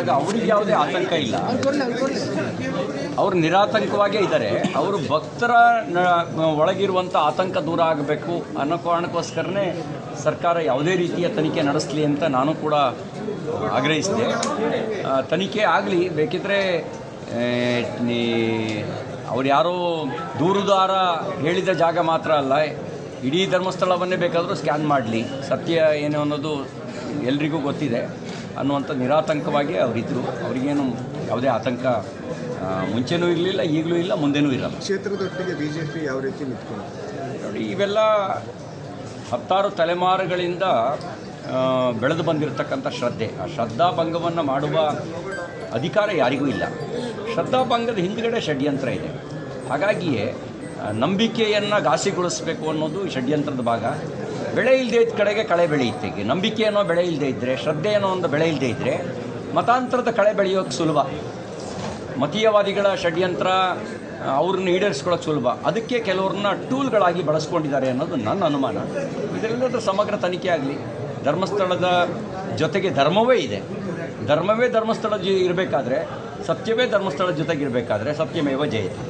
ಆಗ ಅವ್ರಿಗೆ ಯಾವುದೇ ಆತಂಕ ಇಲ್ಲ. ಅವರು ನಿರಾತಂಕವಾಗೇ ಇದ್ದಾರೆ. ಅವರು ಭಕ್ತರ ಒಳಗಿರುವಂಥ ಆತಂಕ ದೂರ ಆಗಬೇಕು ಅನ್ನೋ ಕಾರಣಕ್ಕೋಸ್ಕರನೇ ಸರ್ಕಾರ ಯಾವುದೇ ರೀತಿಯ ತನಿಖೆ ನಡೆಸಲಿ ಅಂತ ನಾನು ಕೂಡ ಆಗ್ರಹಿಸಿದೆ. ತನಿಖೆ ಆಗಲಿ, ಬೇಕಿದ್ರೆ ಅವ್ರು ಯಾರೋ ದೂರುದಾರ ಹೇಳಿದ ಜಾಗ ಮಾತ್ರ ಅಲ್ಲ, ಇಡೀ ಧರ್ಮಸ್ಥಳವನ್ನೇ ಬೇಕಾದರೂ ಸ್ಕ್ಯಾನ್ ಮಾಡಲಿ. ಸತ್ಯ ಏನು ಅನ್ನೋದು ಎಲ್ರಿಗೂ ಗೊತ್ತಿದೆ. ಅನ್ನುವಂಥ ನಿರಾತಂಕವಾಗಿ ಅವರಿದ್ದರು ಅವರಿಗೇನು ಯಾವುದೇ ಆತಂಕ ಮುಂಚೆನೂ ಇರಲಿಲ್ಲ ಈಗಲೂ ಇಲ್ಲ ಮುಂದೆನೂ ಇರಲ್ಲ. ಕ್ಷೇತ್ರದೊಟ್ಟಿಗೆ ಬಿ ಜೆ ಪಿ ಯಾವ ರೀತಿ ನಿಂತ್ಕೊಂಡು ನೋಡಿ ಇವೆಲ್ಲ ಹತ್ತಾರು ತಲೆಮಾರುಗಳಿಂದ ಬೆಳೆದು ಬಂದಿರತಕ್ಕಂಥ ಶ್ರದ್ಧೆ. ಆ ಶ್ರದ್ಧಾಭಂಗವನ್ನು ಮಾಡುವ ಅಧಿಕಾರ ಯಾರಿಗೂ ಇಲ್ಲ. ಶ್ರದ್ಧಾಭಂಗದ ಹಿಂದ್ಗಡೆ ಷಡ್ಯಂತ್ರ ಇದೆ. ಹಾಗಾಗಿಯೇ ನಂಬಿಕೆಯನ್ನು ಘಾಸಿಗೊಳಿಸಬೇಕು ಅನ್ನೋದು ಈ ಷಡ್ಯಂತ್ರದ ಭಾಗ. ಬೆಳೆ ಇಲ್ಲದೆ ಇದ್ದ ಕಡೆಗೆ ಕಳೆ ಬೆಳೆಯುತ್ತೆ. ನಂಬಿಕೆ ಅನ್ನೋ ಬೆಳೆ ಇಲ್ಲದೆ ಇದ್ದರೆ ಶ್ರದ್ಧೆ ಅನ್ನೋ ಒಂದು ಬೆಳೆ ಇಲ್ಲದೆ ಇದ್ದರೆ ಮತಾಂತರದ ಕಳೆ ಬೆಳೆಯೋಕ್ಕೆ ಸುಲಭ. ಮತೀಯವಾದಿಗಳ ಷಡ್ಯಂತ್ರ ಅವ್ರನ್ನ ಈಡೇರಿಸ್ಕೊಳ್ಳೋಕೆ ಸುಲಭ. ಅದಕ್ಕೆ ಕೆಲವ್ರನ್ನ ಟೂಲ್ಗಳಾಗಿ ಬಳಸ್ಕೊಂಡಿದ್ದಾರೆ ಅನ್ನೋದು ನನ್ನ ಅನುಮಾನ. ಇದೆಲ್ಲದ ಸಮಗ್ರ ತನಿಖೆ ಆಗಲಿ. ಧರ್ಮಸ್ಥಳದ ಜೊತೆಗೆ ಧರ್ಮವೇ ಇದೆ. ಧರ್ಮವೇ ಧರ್ಮಸ್ಥಳ ಜೊತೆ ಇರಬೇಕಾದ್ರೆ, ಸತ್ಯವೇ ಧರ್ಮಸ್ಥಳದ ಜೊತೆಗಿರಬೇಕಾದ್ರೆ ಸತ್ಯಮೇವ ಜಯತೆ.